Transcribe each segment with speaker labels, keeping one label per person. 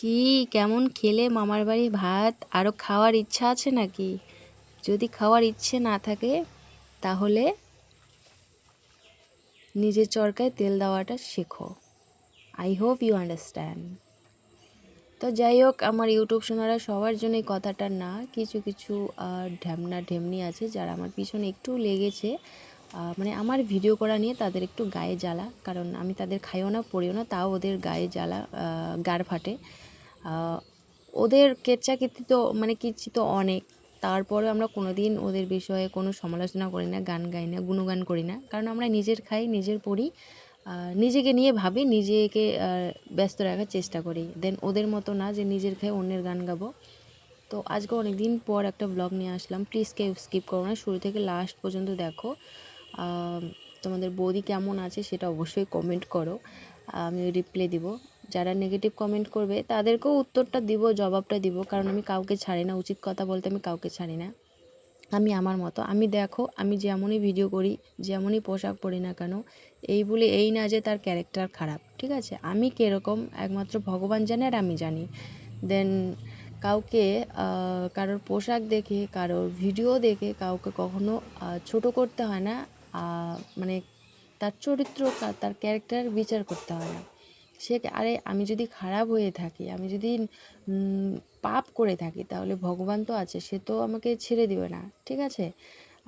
Speaker 1: কি? কেমন খেলে মামার বাড়ি ভাত? আরও খাওয়ার ইচ্ছা আছে নাকি? যদি খাওয়ার ইচ্ছে না থাকে, তাহলে নিজের চরকায় তেল দেওয়াটা শেখো। আই হোপ ইউ আন্ডারস্ট্যান্ড তো যাই হোক, আমার ইউটিউব শোনারা সবার জন্য এই কথাটা না, কিছু কিছু ঢ্যামনা ঢেমনি আছে যারা আমার পিছনে একটু লেগেছে। মানে আমার ভিডিও করা নিয়ে তাদের একটু গায়ে জ্বালা, কারণ আমি তাদের খাইও না, পড়িও না, তাও ওদের গায়ে জ্বালা গার ফাটে। ওদের কেচ্চা কীর্তি তো মানে কীর্তি তো অনেক। তারপরে আমরা কোনো দিন ওদের বিষয়ে কোনো সমালোচনা করি না, গান গাই না, গুণগান করি না। কারণ আমরা নিজের খাই, নিজের পড়ি নিজেকে নিয়ে ভাবি, নিজেকে ব্যস্ত রাখার চেষ্টা করি। দেন ওদের মতো না যে নিজের খাই অন্যের গান গাবো। তো আজকে অনেক দিন পর একটা ব্লগ নিয়ে আসলাম। প্লিজ কেউ স্কিপ করো না। শুরু থেকে লাস্ট পর্যন্ত দেখো। তোমাদের বৌদি কেমন আছে সেটা অবশ্যই কমেন্ট করো। আমি রিপ্লাই দিব। যারা নেগেটিভ কমেন্ট করবে, তাদেরকেও উত্তরটা দিব, জবাবটা দিব। কারণ আমি কাউকে ছাড়ি না, উচিত কথা বলতে আমি কাউকে ছাড়ি না। আমি আমার মতো। আমি দেখো, আমি যেমনই ভিডিও করি, যেমনই পোশাক পরি না কেন, এই বলে এই না যে তার ক্যারেক্টার খারাপ, ঠিক আছে? আমি কীরকম? একমাত্র ভগবান জানে আর আমি জানি। দেন কাউকে কারোর পোশাক দেখে, কারোর ভিডিও দেখে, কাউকে কখনো ছোট করতে হয় না। মানে তার চরিত্র, তার ক্যারেক্টার বিচার করতে হয় না। সে আরে আমি যদি খারাপ হয়ে থাকি, আমি যদি পাপ করে থাকি, তাহলে ভগবান তো আছে, সে তো আমাকে ছেড়ে দিবে না, ঠিক আছে?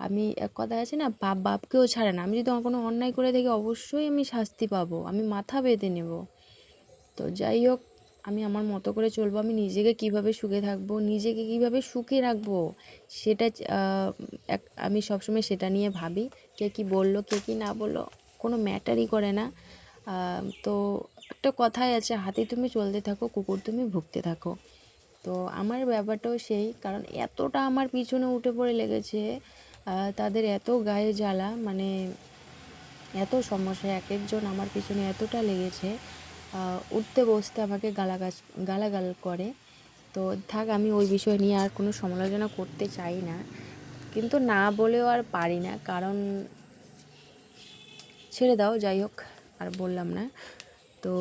Speaker 1: আমি, এক কথা আছে না বাপ বাপকেও ছাড়ে না। আমি যদি কোনো অন্যায় করে থাকি, অবশ্যই আমি শাস্তি পাবো, আমি মাথা বেঁধে নেব। তো যাই হোক, আমি আমার মতো করে চলবো, আমি নিজেকে কীভাবে সুখে থাকব, নিজেকে কীভাবে সুখে রাখব, সেটা এক, আমি সবসময় সেটা নিয়ে ভাবি, কে কি বলল, কে কি না বলল, কোনো ম্যাটারই করে না। তো একটা কথাই আছে, হাতি তুমি চলতে থাকো, কুকুর তুমি ভুগতে থাকো। তো আমার ব্যাপারটাও সেই, কারণ এতটা আমার পিছনে উঠে পড়ে লেগেছে তাদের এত গায়ে জ্বালা মানে এত সমস্যা, এক একজন আমার পিছনে এতটা লেগেছে উঠতে বসতে আমাকে গালাগাছ গালাগাল করে। তো থাক, আমি ওই বিষয় নিয়ে আর কোনো সমালোচনা করতে চাই না, কিন্তু না বলেও আর পারি না, কারণ ছেড়ে দাও, যাই হোক, আর বললাম না। তো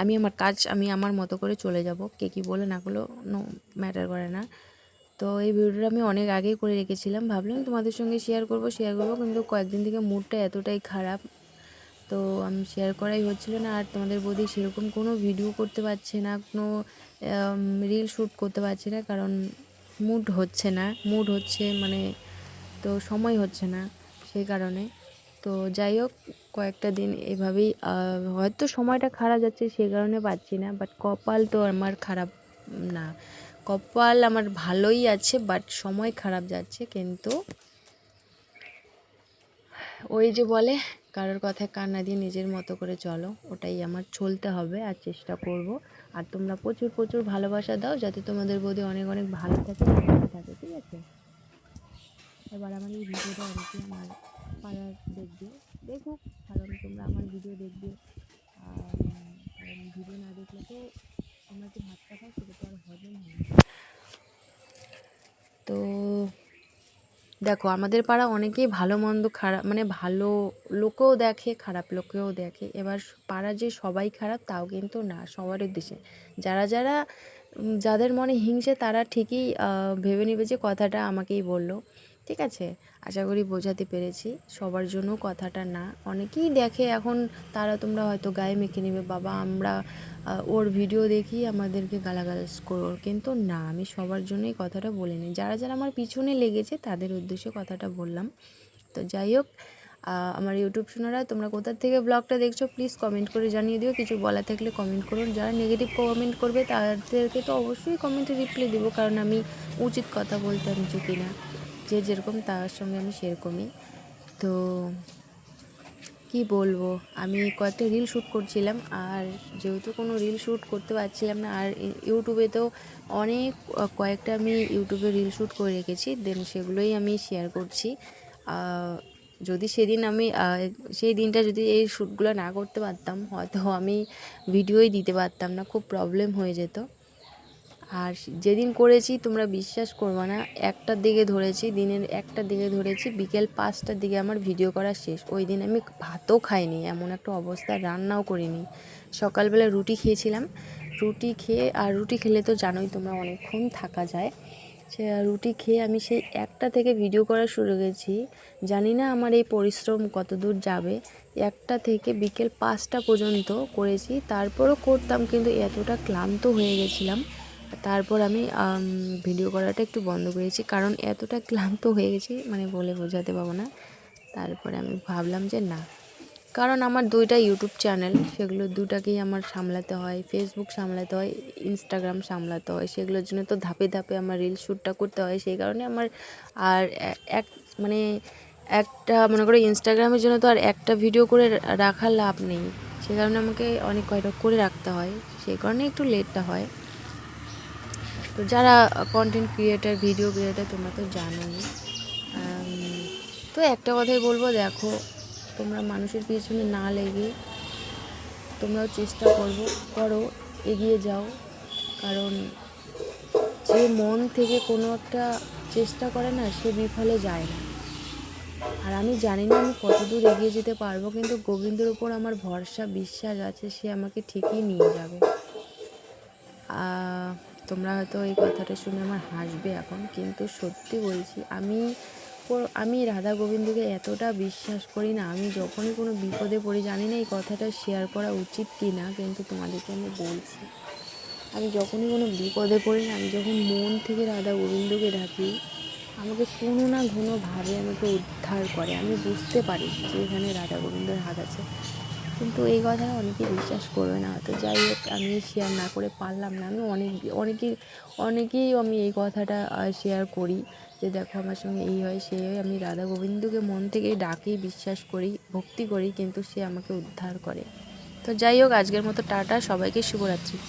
Speaker 1: আমি আমার কাজ, আমি আমার মতো করে চলে যাব। কে কী বলে না করলেও নো ম্যাটার করে না। তো এই ভিডিওটা আমি অনেক আগেই করে রেখেছিলাম। ভাবলাম তোমাদের সঙ্গে শেয়ার করব শেয়ার করব, কিন্তু কয়েকদিন থেকে মুডটা এতটাই খারাপ। তো আমি শেয়ার করাই হচ্ছিল না, আর তোমাদের বৌদি সেরকম কোনো ভিডিও করতে পারছে না, কোনো রিল শ্যুট করতে পারছে না, কারণ মুড হচ্ছে না। মুড হচ্ছে মানে তো সময় হচ্ছে না সেই কারণে। তো যাই হোক কয়েকটা দিন এভাবেই হয়তো সময়টা খারাপ যাচ্ছে সে কারণে পাচ্ছি না বাট কপাল তো আমার খারাপ না। কপাল আমার ভালোই আছে বাট সময় খারাপ যাচ্ছে, কিন্তু ওই যে বলে, কারোর কথায় কান্না দিয়ে নিজের মতো করে চলো, ওটাই আমার চলতে হবে আর চেষ্টা করব। আর তোমরা প্রচুর প্রচুর ভালোবাসা দাও, যাতে তোমাদের বোধে অনেক অনেক ভালো থাকে থাকে, ঠিক আছে? এবার আমার এই ভিডিওটা আমার পাড়ার দেখবে দেখুক কারণ তোমরা আমার ভিডিও দেখবে। কারণ ভিডিও না দেখলে তো আমরা যে ভাতটা খাই সেটা তো আর হজম হয় তো দেখো, আমাদের পাড়া অনেকেই ভালো মন্দ, খারাপ মানে ভালো লোকেও দেখে, খারাপ লোকেও দেখে। এবার পাড়া যে সবাই খারাপ, তাও কিন্তু না, সবার উদ্দেশ্যে। যারা যারা যাদের মনে হিংসে, তারা ঠিকই ভেবে নেবে যে কথাটা আমাকেই বলল। ঠিক আছে? আশা করি বোঝাতে পেরেছি। সবার জন্য কথাটা না। অনেকেই দেখে এখন তারা তোমরা হয়তো গায়ে মেখে নেবে। বাবা, আমরা ওর ভিডিও দেখি আমাদেরকে গালাগালাজ করো। কিন্তু না, আমি সবার জন্যই কথাটা বলিনি যারা যারা আমার পিছনে লেগেছে, তাদের উদ্দেশ্যে কথাটা বললাম। তো যাই হোক আমার ইউটিউব শোনারা, তোমরা কোথা থেকে ব্লগটা দেখছ প্লিজ কমেন্ট করে জানিয়ে দিও। কিছু বলা থাকলে কমেন্ট করুন। যারা নেগেটিভ কমেন্ট করবে, তাদেরকে তো অবশ্যই কমেন্টে রিপ্লাই দেবো। কারণ আমি উচিত কথা বলতে আমি চুকি না যে যেরকম তার সঙ্গে আমি সেরকমই। তো কি বলব, আমি কয়েকটা রিল শ্যুট করছিলাম, আর যেহেতু কোনো রিল শ্যুট করতে পারছিলাম না, আর ইউটিউবে তো অনেক কয়েকটা আমি ইউটিউবে রিল শ্যুট করে রেখেছি দেন সেগুলোই আমি শেয়ার করছি। যদি সেদিন আমি সেই দিনটা যদি এই শ্যুটগুলো না করতে পারতাম, হয়তো আমি ভিডিওই দিতে পারতাম না, খুব প্রবলেম হয়ে যেত। আর যেদিন করেছি তোমরা বিশ্বাস করবে না, একটার দিকে ধরেছি, দিনের একটার দিকে ধরেছি, বিকেল পাঁচটার দিকে আমার ভিডিও করা শেষ। ওই দিন আমি ভাতও খাইনি, এমন একটা অবস্থা, রান্নাও করিনি। সকালবেলা রুটি খেয়েছিলাম। রুটি খেয়ে, আর রুটি খেলে তো জানোই তোমরা অনেকক্ষণ থাকা যায়। সে রুটি খেয়ে আমি সেই একটা থেকে ভিডিও করা শুরু করেছি। জানি না আমার এই পরিশ্রম কত দূর যাবে। একটা থেকে বিকেল পাঁচটা পর্যন্ত করেছি। তারপরও করতাম, কিন্তু এতটা ক্লান্ত হয়ে গেছিলাম। তারপর আমি ভিডিও করাটা একটু বন্ধ করেছি। কারণ এতটা ক্লান্ত হয়ে গেছি মানে বলে বোঝাতে পারব না। তারপরে আমি ভাবলাম যে না। কারণ আমার দুইটা ইউটিউব চ্যানেল সেগুলো দুটাকেই আমার সামলাতে হয়। ফেসবুক সামলাতে হয় ইনস্টাগ্রাম সামলাতে হয়। সেগুলোর জন্য তো ধাপে ধাপে আমার রিল শ্যুটটা করতে হয়। সেই কারণে আমার আর এক মানে একটা, মনে করো ইনস্টাগ্রামের জন্য তো আর একটা ভিডিও করে রা- রাখার লাভ নেই। সে কারণে আমাকে অনেক কয়টা করে রাখতে হয়। সেই কারণে একটু লেটটা হয়। তো যারা কন্টেন্ট ক্রিয়েটার ভিডিও ক্রিয়েটার তোমরা তো জানোই। তো একটা কথাই বলব, দেখো, তোমরা মানুষের পিছনে না লেগে তোমরাও চেষ্টা করব, করো, এগিয়ে যাও। কারণ যে মন থেকে কোনো একটা চেষ্টা করে না, সে বিফলে যায় না। আর আমি জানি না আমি কতদূর এগিয়ে যেতে পারব, কিন্তু গোবিন্দের উপর আমার ভরসা, বিশ্বাস আছে, সে আমাকে ঠিকই নিয়ে যাবে। তোমরা হয়তো এই কথাটা শুনে আমার হাসবে এখন, কিন্তু সত্যি বলছি, আমি আমি রাধা গোবিন্দকে এতটা বিশ্বাস করি না, আমি যখনই কোনো বিপদে পড়ি জানি না এই কথাটা শেয়ার করা উচিত কি না কিন্তু তোমাদেরকে আমি বলছি, আমি যখনই কোনো বিপদে পড়ি না, আমি যখন মন থেকে রাধা গোবিন্দকে ডাকি, আমাকে কোনো না কোনোভাবে আমাকে উদ্ধার করে, আমি বুঝতে পারি যে এখানে রাধা গোবিন্দর হাত আছে। কিন্তু এই কথা অনেকে বিশ্বাস করবে না। হয়তো যাই হোক, আমি শেয়ার না করে পারলাম না। আমি অনেক, অনেকে, অনেকেই আমি এই কথাটা শেয়ার করি যে দেখো আমার সঙ্গে এই হয়, সেই হয়। আমি রাধা গোবিন্দকে মন থেকে ডাকি বিশ্বাস করি, ভক্তি করি, কিন্তু সে আমাকে উদ্ধার করে। তো যাই হোক, আজকের মতো টাটা। সবাইকে শুভরাত্রি।